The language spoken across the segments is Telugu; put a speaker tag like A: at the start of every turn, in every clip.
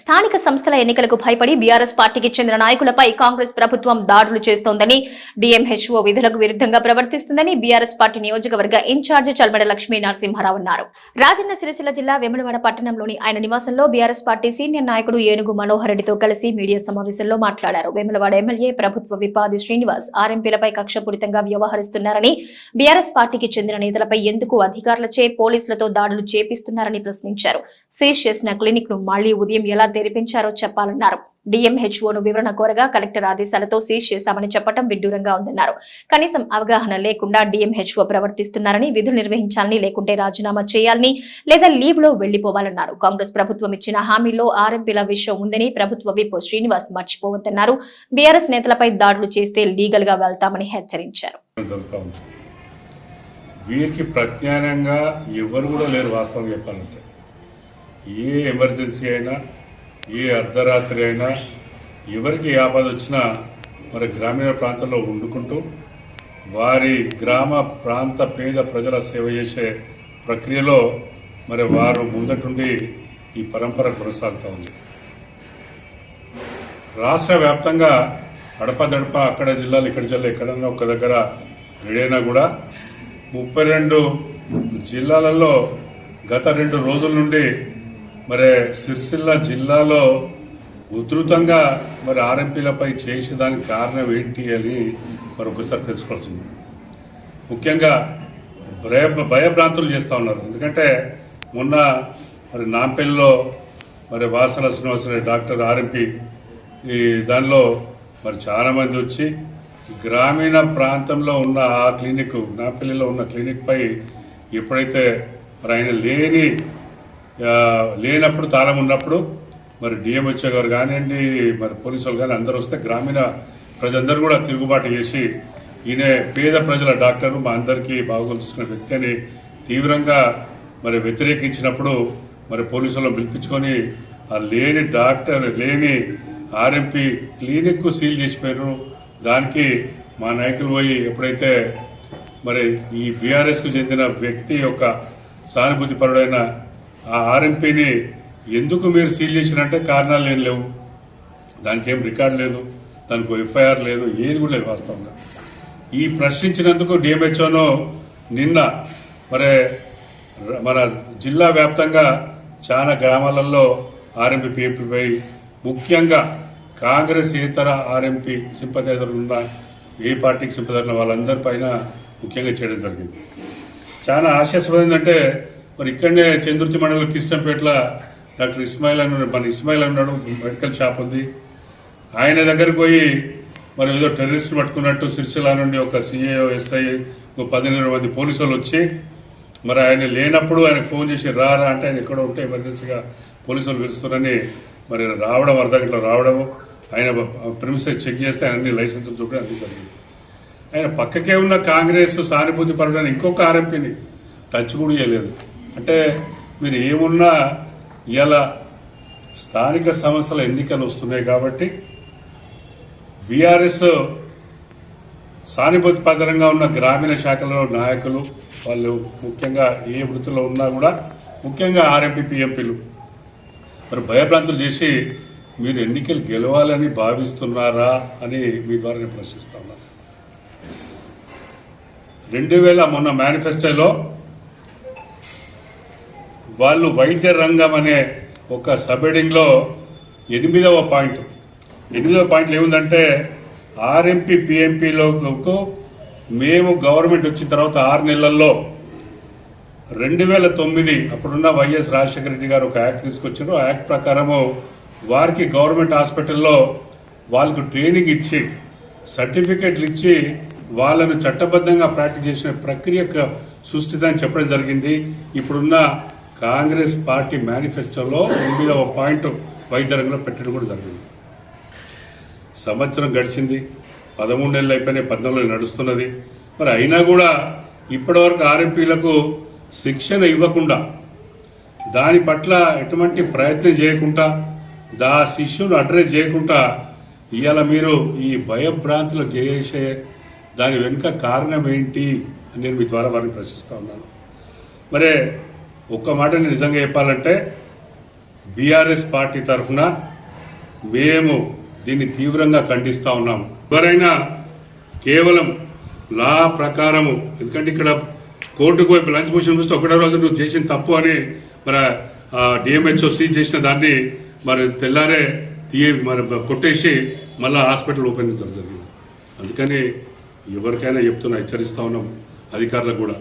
A: స్థానిక సంస్థల ఎన్నికలకు భయపడి బీఆర్ఎస్ పార్టీకి చెందిన నాయకులపై కాంగ్రెస్ ప్రభుత్వం దాడులు చేస్తోందని డిఎంహెచ్ఓ విధులకు విరుద్ధంగా ప్రవర్తిస్తుందని బీఆర్ఎస్ పార్టీ నియోజకవర్గ ఇన్ఛార్జి చల్మడ లక్ష్మీ నరసింహారావు అన్నారు. రాజన్న సిరిసిల్ల జిల్లా వెములవాడ పట్టణంలోని ఆయన నివాసంలో బీఆర్ఎస్ పార్టీ సీనియర్ నాయకుడు ఏనుగు మనోహర్ రెడ్డితో కలిసి మీడియా సమావేశంలో మాట్లాడారు. వేములవాడ ఎమ్మెల్యే ప్రభుత్వ విపాది శ్రీనివాస్ ఆర్ఎంపీలపై కక్షపూరితంగా వ్యవహరిస్తున్నారని బీఆర్ఎస్ పార్టీకి చెందిన నేతలపై ఎందుకు అధికారులచే పోలీసులతో దాడులు చేపిస్తున్నారని ప్రశ్నించారు. సీజ్ చేసిన క్లినిక్ను మళ్ళీ ఉదయం ఎలా తెరిపించారో చెప్పాలన్నారు. డిఎంహెచ్ఓను వివరణ కోరగా కలెక్టర్ ఆదేశాలతో సీజ్ చేశామని చెప్పడం విడ్డూరంగా ఉందన్నారు. కనీసం అవగాహన లేకుండా డిఎంహెచ్ఓ ప్రవర్తిస్తున్నారని విధులు నిర్వహించాలని లేకుంటే రాజీనామా చేయాలని లేదా లీవ్లో వెళ్ళిపోవాలన్నారు కాంగ్రెస్ ప్రభుత్వం ఇచ్చిన హామీలో ఆర్ఎంపీల విషయం ఉందని ప్రభుత్వ విప్ శ్రీనివాస్ మర్చిపోవద్దన్నారు. బీఆర్ఎస్ నేతలపై దాడులు చేస్తే లీగల్గా వెళ్తామని హెచ్చరించారు.
B: వీరికి ఎవరు కూడా లేరు వాస్తవం చెప్పాలంటే. ఏ ఎమర్జెన్సీ అయినా ఏ అర్ధరాత్రి అయినా ఎవరికి ఆపద వచ్చినా మరి గ్రామీణ ప్రాంతంలో వండుకుంటూ వారి గ్రామ ప్రాంత పేద ప్రజల సేవ చేసే ప్రక్రియలో మరి వారు ముందటుండి ఈ పరంపర కొనసాగుతూ ఉంది. రాష్ట్ర వ్యాప్తంగా అడపదడప అక్కడ జిల్లాలు ఇక్కడ జిల్లా ఎక్కడన్నా ఒక దగ్గర ఎడైనా కూడా ముప్పై రెండు జిల్లాలలో గత రెండు రోజుల నుండి మరి సిరిసిల్ల జిల్లాలో ఉధృతంగా మరి ఆర్ఎంపీలపై చేసేదానికి కారణం ఏంటి అని మరి ఒకసారి తెలుసుకోవాల్సింది. ముఖ్యంగా భయ భయభ్రాంతులు చేస్తూ ఉన్నారు. ఎందుకంటే మొన్న మరి నాంపల్లిలో మరి వాసన శ్రీనివాసరావు డాక్టర్ ఆర్ఎంపీ ఈ దానిలో మరి చాలామంది వచ్చి గ్రామీణ ప్రాంతంలో ఉన్న ఆ క్లినిక్ నాంపల్లిలో ఉన్న క్లినిక్పై ఎప్పుడైతే మరి ఆయన లేని లేనప్పుడు తాళం ఉన్నప్పుడు మరి డిఎంహెచ్ఓ గారు కానివ్వండి మరి పోలీసు వాళ్ళు కానీ అందరూ వస్తే గ్రామీణ ప్రజలందరూ కూడా తిరుగుబాటు చేసి ఈయన పేద ప్రజల డాక్టర్ మా అందరికీ బాగోలు చూసుకున్న వ్యక్తి అని తీవ్రంగా మరి వ్యతిరేకించినప్పుడు మరి పోలీసులను పిలిపించుకొని ఆ లేని డాక్టర్ లేని ఆర్ఎంపీ క్లినిక్ సీల్ చేసిపోయారు దానికి మా నాయకులు పోయి ఎప్పుడైతే మరి ఈ బీఆర్ఎస్కు చెందిన వ్యక్తి యొక్క సానుభూతిపరుడైన ఆ ఆర్ఎంపీని ఎందుకు మీరు సీల్ చేసినంటే కారణాలు ఏం లేవు? దానికి ఏం రికార్డు లేదు. దానికి ఎఫ్ఐఆర్ లేదు. ఏది కూడా లేదు వాస్తవంగా. ఈ ప్రశ్నించినందుకు డిఎంహెచ్ఓను నిన్న మరి మన జిల్లా వ్యాప్తంగా చాలా గ్రామాలలో ఆర్ఎంపీ పిఎంపీపై ముఖ్యంగా కాంగ్రెస్ ఇతర ఆర్ఎంపీ సింపదైజర్లు ఉన్న ఏ పార్టీకి సింపదైన వాళ్ళందరిపైన ముఖ్యంగా చేయడం జరిగింది. చాలా ఆశాస్పదం ఏంటంటే మరి ఇక్కడనే చంద్రుతి మండలం కిష్టంపేటలో డాక్టర్ ఇస్మాయిల్ అని మన ఇస్మాయిల్ అన్నాడు మెడికల్ షాప్ ఉంది. ఆయన దగ్గరకు పోయి మరి ఏదో టెర్రరిస్ట్ పట్టుకున్నట్టు సిరిసిల్ల నుండి ఒక సిఏఓ ఎస్ఐ ఒక పదిహేను మంది పోలీసు వాళ్ళు వచ్చి మరి ఆయన లేనప్పుడు ఆయనకు ఫోన్ చేసి రారా అంటే ఆయన ఎక్కడో ఉంటే ఎమర్జెన్సీగా పోలీసు వాళ్ళు పిలుస్తున్నారని మరి రావడం అర్ధ గంటలో రావడము. ఆయన ప్రిమిసెస్ చెక్ చేస్తే ఆయన అన్ని లైసెన్స్ చూపడం అన్ని జరిగింది. ఆయన పక్కకే ఉన్న కాంగ్రెస్ సానుభూతి పడడానికి ఇంకొక ఆర్ఎంపీని టచ్ కూడా చేయలేదు. అంటే మీరు ఏమున్నా ఇలా స్థానిక సంస్థల ఎన్నికలు వస్తున్నాయి కాబట్టి బీఆర్ఎస్ సానుభూతి పరంగా ఉన్న గ్రామీణ శాఖలో నాయకులు వాళ్ళు ముఖ్యంగా ఏ వృత్తిలో ఉన్నా కూడా ముఖ్యంగా ఆర్ఎంపీ పిఎంపీలు. మరి భయభ్రాంతులు చేసి మీరు ఎన్నికలు గెలవాలని భావిస్తున్నారా అని మీ ద్వారా నేను ప్రశ్నిస్తా ఉన్నాను రెండు వేల మొన్న మేనిఫెస్టోలో వాళ్ళు వైద్య రంగం అనే ఒక సబ్ ఎనిమిదవ పాయింట్. ఎనిమిదవ పాయింట్లు ఏముందంటే ఆర్ఎంపీ పిఎంపీలకు మేము గవర్నమెంట్ వచ్చిన తర్వాత ఆరు నెలల్లో రెండు వేల తొమ్మిది అప్పుడున్న వైఎస్ రాజశేఖర రెడ్డి గారు ఒక యాక్ట్ తీసుకొచ్చారు. ఆ యాక్ట్ ప్రకారము వారికి గవర్నమెంట్ హాస్పిటల్లో వాళ్ళకు ట్రైనింగ్ ఇచ్చి సర్టిఫికేట్లు ఇచ్చి వాళ్ళను చట్టబద్ధంగా ప్రాక్టీస్ చేసిన ప్రక్రియ సృష్టిదని చెప్పడం జరిగింది. ఇప్పుడున్న కాంగ్రెస్ పార్టీ మేనిఫెస్టోలో ఎనిమిదవ పాయింట్ వైద్య రంగంలో పెట్టడం కూడా జరిగింది. సంవత్సరం గడిచింది పదమూడు నెలలు అయిపోయినాయి పద్నాలుగు నడుస్తున్నది. మరి అయినా కూడా ఇప్పటివరకు ఆర్ఎంపీలకు శిక్షణ ఇవ్వకుండా దాని పట్ల ఎటువంటి ప్రయత్నం చేయకుండా దా శిష్యును అడ్రస్ చేయకుండా ఇవాళ మీరు ఈ భయభ్రాంతులు చేసే దాని వెనుక కారణం ఏంటి అని నేను మీ ద్వారా వారిని ప్రశ్నిస్తూ ఉన్నాను. మరి ఒక్క మాట నేను నిజంగా చెప్పాలంటే బీఆర్ఎస్ పార్టీ తరఫున మేము దీన్ని తీవ్రంగా ఖండిస్తూ ఉన్నాం ఎవరైనా కేవలం లా ప్రకారము ఎందుకంటే ఇక్కడ కోర్టుకు వైపు లంచ్ మోషన్ చూస్తే ఒకటో రోజు నువ్వు చేసిన తప్పు అని మరి డిఎంహెచ్ఓ సీజ్ చేసిన దాన్ని మరి తెల్లారే తీ మరి కొట్టేసి మళ్ళీ హాస్పిటల్ ఓపెన్ చేయడం జరిగింది. అందుకని ఎవరికైనా చెప్తున్నా హెచ్చరిస్తూ ఉన్నాం అధికారులకు కూడా.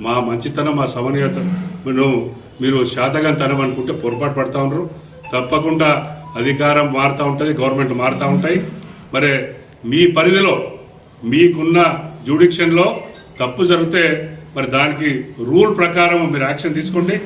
B: మా మంచితనం మా సమన్వయత మీరు మీరు శాతగంతనం అనుకుంటే పొరపాటు పడతా ఉన్నారు. తప్పకుండా అధికారం మారుతూ ఉంటుంది గవర్నమెంట్ మారుతూ ఉంటాయి. మరి మీ పరిధిలో మీకున్న జ్యూడిక్షన్లో తప్పు జరిగితే మరి దానికి రూల్ ప్రకారం మీరు యాక్షన్ తీసుకోండి.